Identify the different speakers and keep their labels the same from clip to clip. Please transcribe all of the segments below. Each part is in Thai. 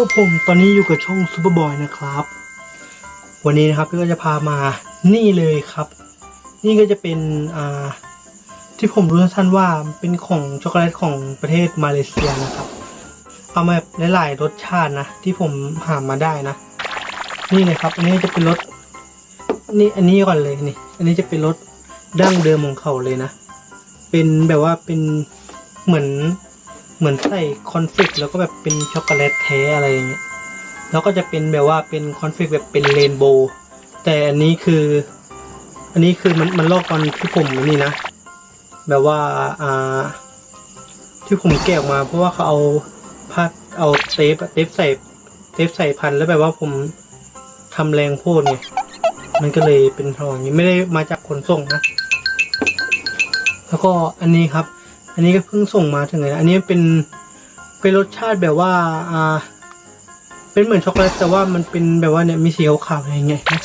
Speaker 1: ก็ผมตอนนี้อยู่กับช่องซูเปอร์บอยนะครับ วันนี้นะครับพี่ก็จะพามานี่เลยครับ นี่ก็จะเป็นอ่าที่ผมรู้สั้นว่าเป็นของช็อกโกแลตของประเทศมาเลเซียนะครับ เอามาหลายๆรสชาตินะ ที่ผมหามาได้นะ นี่เลยครับ อันนี้จะเป็นรสนี่อันนี้ก่อนเลยนี่ อันนี้จะเป็นรสดั้งเดิมของเขาเลยนะ เป็นแบบว่าเป็นเหมือน เหมือนใส่คอนเฟกแล้วก็แบบเป็นช็อกโกแลตแท้อะไรอย่างเงี้ยแล้วก็จะเป็นแบบว่าเป็นคอนเฟกแบบเป็นเรนโบว์แต่อันนี้คือ อันนี้คือมันมันลอกตอนที่ผมนี่นะแบบว่าอ่าที่ผมแกะออกมาเพราะว่าเขาเอาผ้าเอาเทปเทปใส่เทปใส่พันแล้วแบบว่าผมทำแรงโพดไงมันก็เลยเป็นทองอย่างนี้ไม่ได้มาจากขนส่งนะ แล้วก็อันนี้ครับ อันนี้ก็เพิ่งส่งมาถึงเลยนะอันนี้เป็นเป็นรสชาติแบบว่าอ่าเป็นเหมือนช็อกโกแลตแต่ว่ามันเป็นแบบว่าเนี่ยมีสีขาวๆอะไรเงี้ยนะ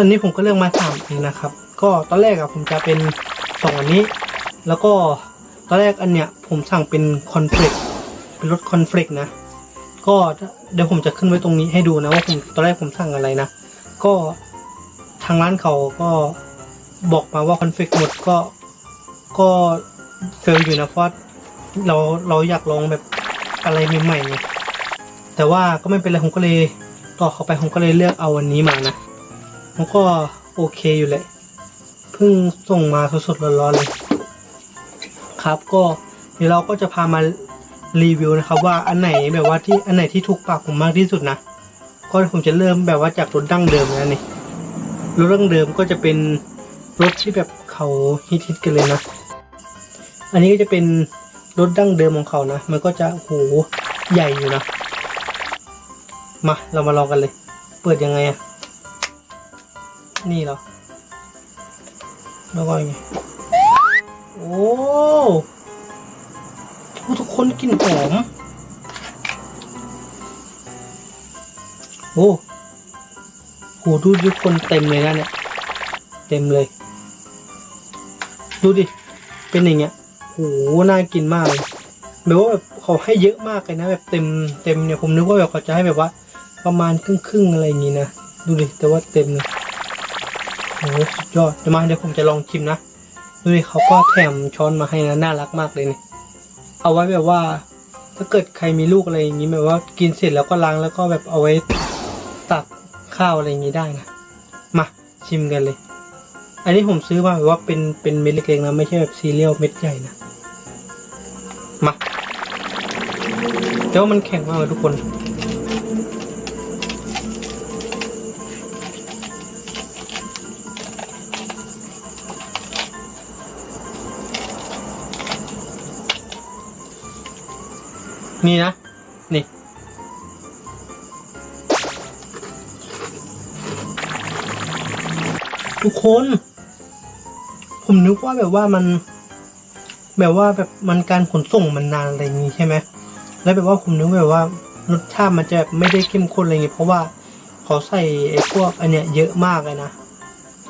Speaker 1: อันนี้ผมก็เลือกมาสามอันนะครับ ก็ตอนแรกอะผมจะเป็นสองอันนี้ แล้วก็ตอนแรกอันเนี้ยผมสั่งเป็นคอนเฟลกเป็นรสคอนเฟลกนะ ก็เดี๋ยวผมจะขึ้นไว้ตรงนี้ให้ดูนะว่าผมตอนแรกผมสั่งอะไรนะ ก็ทางร้านเขาก็บอกมาว่าคอนเฟกหมดก็ ก็เฟลอยู่นะเพราะเราเราอยากลองแบบอะไรใหม่ๆไงแต่ว่าก็ไม่เป็นไรผมก็เลยต่อเข้าไปผมก็เลยเลือกเอาวันนี้มานะมันก็โอเคอยู่แหละเพิ่งส่งมาสดๆร้อนๆเลย ครับก็เดี๋ยวเราก็จะพามารีวิวนะครับว่าอันไหนแบบว่าที่อันไหนที่ถูกปากผมมากที่สุดนะก็ผมจะเริ่มแบบว่าจากรถดั้งเดิมนะนี่รถดั้งเดิมก็จะเป็นรถที่แบบเขาฮิตๆกันเลยนะ อันนี้ก็จะเป็นรถดั้งเดิมของเขานะ มันก็จะโหใหญ่อยู่นะ มาเรามาลองกันเลย เปิดยังไงอะนี่เหรอ แล้วก็ยังไง โอ้โหทุกคนกลิ่นหอม โอ้โหดูทุกคนเต็มเลยนะเนี่ย เต็มเลย ดูดิ เป็นอย่างเงี้ย หน่ากินมากเลยแบบว่าแบบเขาให้เยอะมากเลยนะแบบเต็มเต็มเนี่ยผมนึกว่าแบบเขาจะให้แบบว่า ประมาณครึ่งครึ่งอะไรอย่างงี้นะดูดิแต่ว่าเต็มเลยโหสุดยอดเดี๋ยวมาเดี๋ยวผมจะลองชิมนะดูดิเขาก็แถมช้อนมาให้นะน่ารักมากเลยเนี่ยเอาไว้แบบว่า ถ้าเกิดใครมีลูกอะไรอย่างนี้แบบว่ากินเสร็จแล้วก็ล้างแล้วก็แบบเอาไว้ตักข้าวอะไรอย่างนี้ได้นะมาชิมกันเลย อันนี้ผมซื้อมาแบบว่าเป็นเป็นเม็ดเล็กๆนะไม่ใช่แบบซีเรียลเม็ดใหญ่นะ มาแต่ว่ามันแข็งมากเลยทุกคน นี่นะ นี่ ทุกคน ผมนึกว่าแบบว่ามัน แบบว่าแบบมันการขนส่งมันนานอะไรอย่างงี้ใช่ไหมแล้วแบบว่าผมนึกแบบว่ารสชาติมันจะไม่ได้เข้มข้นอะไรอย่างงี้เพราะว่าเขาใส่ไอ้พวกอันเนี้ยเยอะมากเลยนะ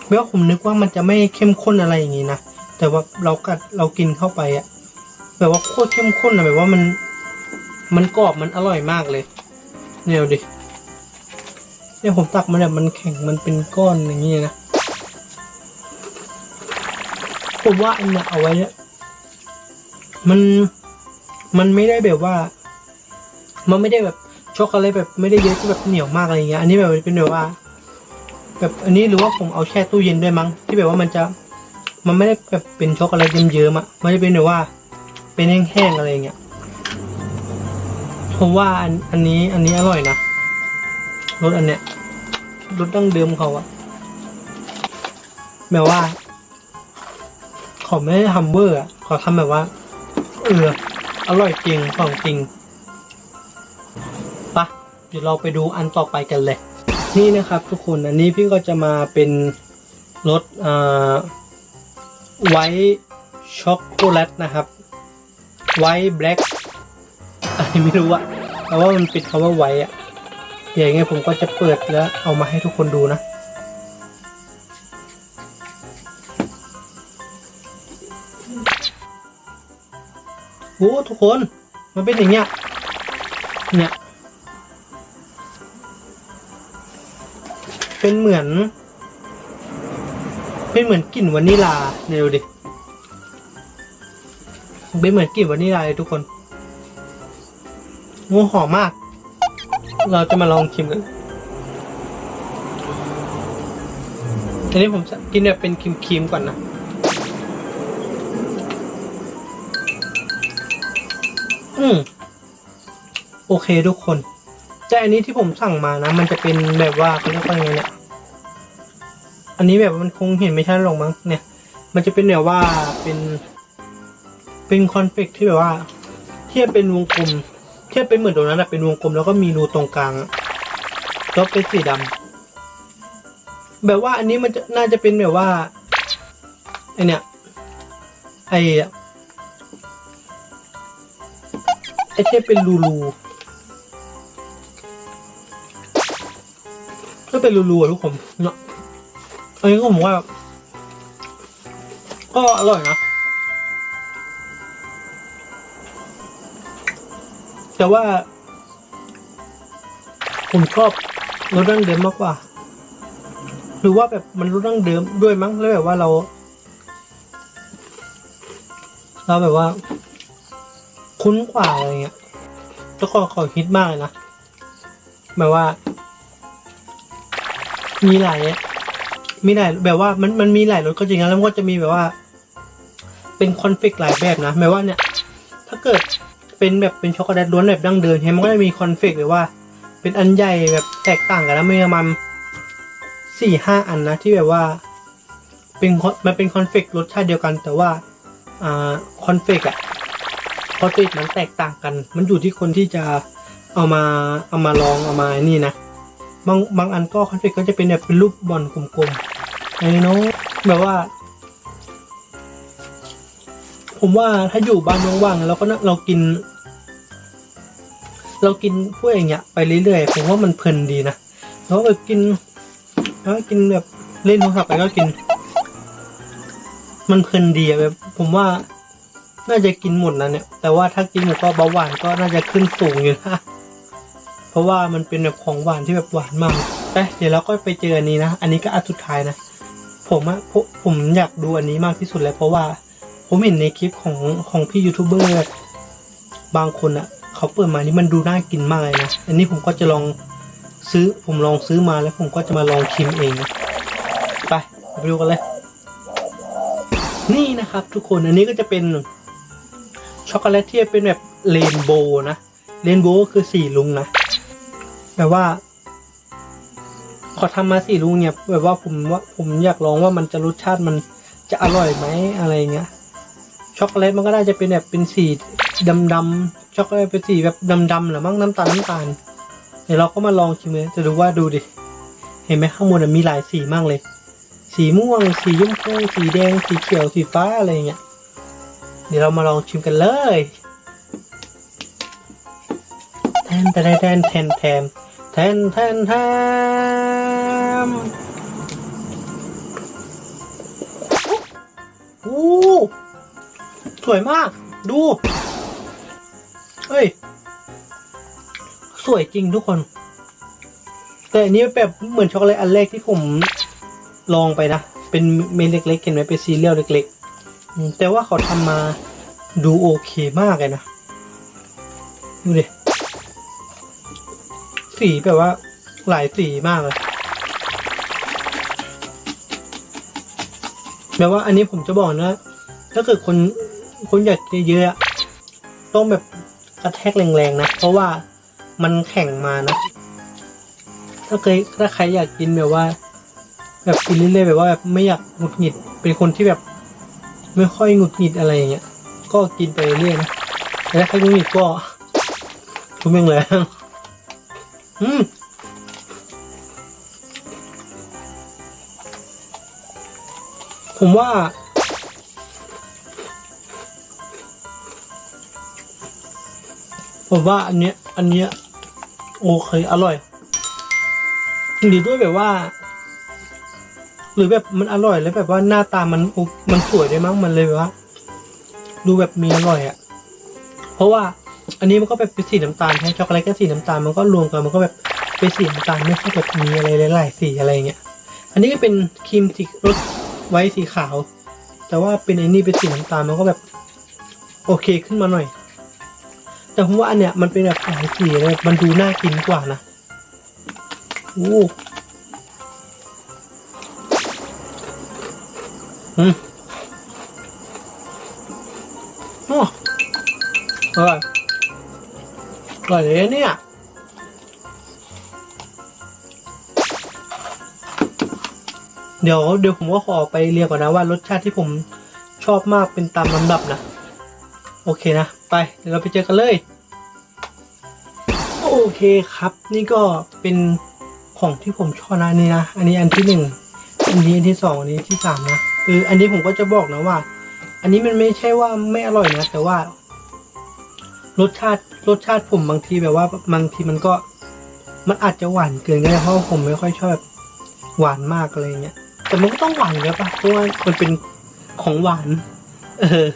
Speaker 1: แม้ว่าผมนึกว่ามันจะไม่เข้มข้นอะไรอย่างงี้นะแต่ว่าเรากัดเรากินเข้าไปอะแบบว่าโคตรเข้มข้นอะแบบว่ามัน มันกรอบมันอร่อยมากเลยเนี่ยดิเนี่ยผมตักมันแบบมันแข็งมันเป็นก้อนอย่างนี้นะผมว่าอันเนี้ยเอาไว้เนี่ย มันมันไม่ได้แบบว่า มันไม่ได้แบบช็อกโกแลตแบบไม่ได้เยอะที่แบบเหนียวมากอะไรเงี้ยอันนี้แบบเป็นแบบว่า แบบอันนี้หรือว่าผมเอาแช่ตู้เย็นด้วยมั้ง ที่แบบว่ามันจะมันไม่ได้แบบเป็นช็อกโกแลตเยิ้มๆอะมันจะเป็นแบบว่า เป็นแห้งๆอะไรเงี้ยผมว่าอันอันนี้อันนี้อร่อยนะรสอันเนี้ยรสดั้งเดิมเขาอะแบบว่าเขาไม่ได้ทำเวอร์อะเขาทำแบบว่า เออ อร่อยจริงของจริงปะเดี๋ยวเราไปดูอันต่อไปกันเลย นี่นะครับทุกคน อันนี้พี่ก็จะมาเป็นรสอ่าไวท์ช็อกโกแลตนะครับ ไวท์แบล็กอะไรไม่รู้อะแต่ว่ามันปิดคำว่าไว้อะอย่างเงี้ยผมก็จะเปิดแล้วเอามาให้ทุกคนดูนะ โอ้ทุกคนมันเป็นอย่างเงี้ยเนี่ยเป็นเหมือน เป็นเหมือนกลิ่นวานิลาเนี่ยดูดิเป็นเหมือนกลิ่นวานิลาเลยทุกคนงูหอมมาก เราจะมาลองชิมกันอันนี้ผมกินแบบเป็นครีมๆก่อนนะ อืมโอเคทุกคน แต่อันนี้ที่ผมสั่งมานะ มันจะเป็นแบบว่าเขาเรียกว่าไงเนี่ย อันนี้แบบมันคงเห็นไม่ชัดหรอกมั้งเนี่ย มันจะเป็นแบบว่าเป็น เป็นคอนเฟกที่แบบว่า เทียบเป็นวงกลม เทียบเป็นเหมือนตรงนั้นอะเป็นวงกลมแล้วก็มีรูตรงกลางอะแล้วเป็นสีดำแบบว่าอันนี้มันจะน่าจะเป็นแบบว่าไอเนี่ยไอ อเทปเป็นรูรูก็เป็นรูรูอะทุกคนเนาะอันนี้ก็ผมว่า ก็อร่อยนะ แต่ว่า ผมชอบรสดั้งเดิมมากกว่า หรือว่าแบบมันรู้ดั้งเดิมด้วยมั้ง แล้วแบบว่าเรา เราแบบว่า คุ้นกว่าอะไรเงี้ยแล้วก็ขอคิดมากเลยนะแบบว่า มีหลายมีหลายแบบว่ามันมันมีหลายรสก็จริงนะแล้วมันก็จะมีแบบว่า เป็นคอนฟิกหลายแบบนะแบบว่าเนี่ย ถ้าเกิดเป็นแบบเป็นช็อกโกแลตล้วนแบบดั้งเดิมเห็นมันก็จะมีคอนฟิกแบบว่า เป็นอันใหญ่แบบแตกต่างกันแล้วมีประมาณสี่ห้าอันนะที่แบบว่า เป็นมันเป็นคอนเฟกรสชาติเดียวกัน แต่ว่าอ่าคอนเฟกอะ คอนเฟกมันแตกต่างกัน มันอยู่ที่คนที่จะเอามาเอามาลองเอามานี่นะบางบางอันก็คอนเฟกก็จะเป็นแบบเป็นรูปบอลกลมๆไอ้น้องแบบว่า ผมว่าถ้าอยู่บ้านว่างๆเราก็น่าเรากิน เรากินพวกอย่างเงี้ยไปเรื่อยๆผมว่ามันเพลินดีนะแล้วแบบกินแล้วกินแบบเล่นโทรศัพท์ไปก็กิน มันเพลินดีอะแบบ ผมว่า น่าจะกินหมดนะเนี่ย แต่ว่าถ้ากินหมดก็เบาหวานก็น่าจะขึ้นสูงอยู่นะเพราะว่ามันเป็นแบบของหวานที่แบบหวานมากไปเดี๋ยวเราก็ไปเจออันนี้นะ อันนี้ก็อันสุดท้ายนะ ผมอะผมผมอยากดูอันนี้มากที่สุดเลยเพราะว่าผมเห็นในคลิปของของพี่ยูทูบเบอร์บางคนอะเขาเปิดมานี่มันดูน่ากินมากเลยนะ อันนี้ผมก็จะลองซื้อผมลองซื้อมาแล้วผมก็จะมาลองชิมเองนะไปไปดูกันเลย นี่นะครับทุกคนอันนี้ก็จะเป็น ช็อกโกแลตที่เป็นแบบเรนโบว์นะเรนโบว์ก็คือสีลุงนะแบบว่าขอทำมาสีลุงเนี่ยแบบว่าผมว่าผมอยากลองว่ามันจะรสชาติมันจะอร่อยไหมอะไรเงี้ยช็อกโกแลตมันก็น่าจะเป็นแบบเป็นสีดำๆช็อกโกแลตเป็นสีแบบดำๆหรือมั้งน้ำตาลน้ำตาลเดี๋ยวเราก็มาลองชิมเลยจะดูว่าดูดิเห็นไหมข้างบนมีหลายสีมากเลย สีม่วง สีชมพูสีแดง สีเขียวสีฟ้าอะไรเงี้ย เดี๋ยวเรามาลองชิมกันเลยแทนแทนแทนแทนแทนแทนแทนแทนโอ้สวยมาก ดูเฮ้ย สวยจริงทุกคน แต่อันนี้แบบเหมือนช็อกโกแลตอันแรกที่ผมลองไปนะ เป็นเม็ดเล็กๆ เห็นไหมเป็นซีเรียลเล็กๆ แต่ว่าเขาทำมาดูโอเคมากเลยนะ ดูดิ สีแบบว่าหลายสีมากเลยแบบว่าอันนี้ผมจะบอกนะ ถ้าเกิดคนคนอยากเยอะๆต้องแบบกระแทกแรงๆนะ เพราะว่ามันแข็งมานะ ถ้าเคยถ้าใครอยากกินแบบว่า แบบกินเรื่อยๆแบบว่าแบบไม่อยากหงุดหงิดเป็นคนที่แบบ ไม่ค่อยหงุดหงิดอะไรอย่างเงี้ย ก็กินไปเรื่อยนะแต่ถ้าใครหงุดหงิดก็ทุกเม่งเลยอืมผมว่า ผมว่าอันเนี้ย อันเนี้ย โอเค อร่อยหรือด้วยแบบว่า หรือแบบมันอร่อยแล้วแบบว่าหน้าตามันมันสวยด้วยมั้งมันเลยว่าดูแบบมีอร่อยอะ่ะ เพราะว่าอันนี้มันก็แบบเป็นสีน้ำตาลให้ช็อกโกแลตก็สีน้ำตาลมันก็รวมกันมันก็แบบเป็นสีน้ำตาลไม่ใช่แบบมีอะไรหลายๆสีอะไรเงี้ย อันนี้ก็เป็นครีมสีรสไว้สีขาว แต่ว่าเป็นไอ้นี่เป็นสีน้ำตาลมันก็แบบโอเคขึ้นมาหน่อย แต่ผมว่าอันเนี้ยมันเป็นแบบหลายสีเลยมันดูน่ากินกว่านะโอ้ อืมโอ้อร่อยอร่อยเลยเนี่ยเดี๋ยวเดี๋ยวผมก็ขอไปเรียกก่อนนะว่ารสชาติที่ผมชอบมากเป็นตามลำดับนะ โอเคนะ ไปเดี๋ยวเราไปเจอกันเลย โอเคครับ นี่ก็เป็นของที่ผมชอบนะนี่นะ อันนี้อันที่หนึ่งอันนี้อันที่สองอันนี้ที่สามนะ อออันนี้ผมก็จะบอกนะว่า อันนี้มันไม่ใช่ว่าไม่อร่อยนะ แต่ว่า รสชาติรสชาติผมบางทีแบบว่าบางทีมันก็ มันอาจจะหวานเกินก็ได้เพราะผมไม่ค่อยชอบหวานมากอะไรเงี้ยแต่มันก็ต้องหวานแล้วปะเพราะว่ามันเป็นของหวาน เออ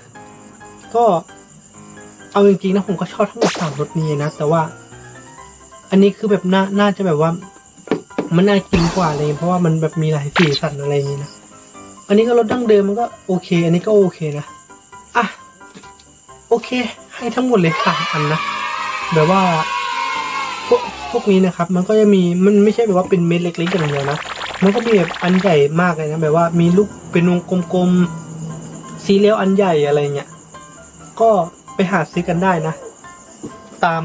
Speaker 1: ก็เอาจริงๆนะผมก็ชอบทั้งหมดสามรสนี้นะแต่ว่า อันนี้คือแบบน่าน่าจะแบบว่า มันน่ากินกว่าเงี้ยเพราะว่ามันแบบมีหลายสีสันอะไรอย่างงี้นะ อันนี้ก็รสดั้งเดิมมันก็โอเค อันนี้ก็โอเคนะอะโอเค ให้ทั้งหมดเลยสามอันนะแบบว่าพวกพวกนี้นะครับ มันก็จะมีมันไม่ใช่แบบว่าเป็นเม็ดเล็กๆอย่างเดียวนะมันก็มีแบบอันใหญ่มากเลยนะแบบว่ามีลูกเป็นวงกลมๆสีเหลี้ยวอันใหญ่อะไรเงี้ยก็ไปหาซื้อกันได้นะ ตาม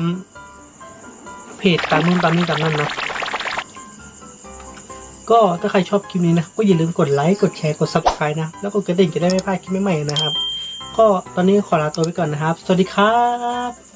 Speaker 1: เพจตามนู่นตามนี่ตามนั่นนะ ก็ถ้าใครชอบคลิปนี้นะก็อย่าลืมกดไลค์กดแชร์กด subscribe นะแล้วกดกระดิ่งจะได้ไม่พลาดคลิปใหม่ๆนะครับ ก็ตอนนี้ขอลาตัวไปก่อนนะครับ สวัสดีครับ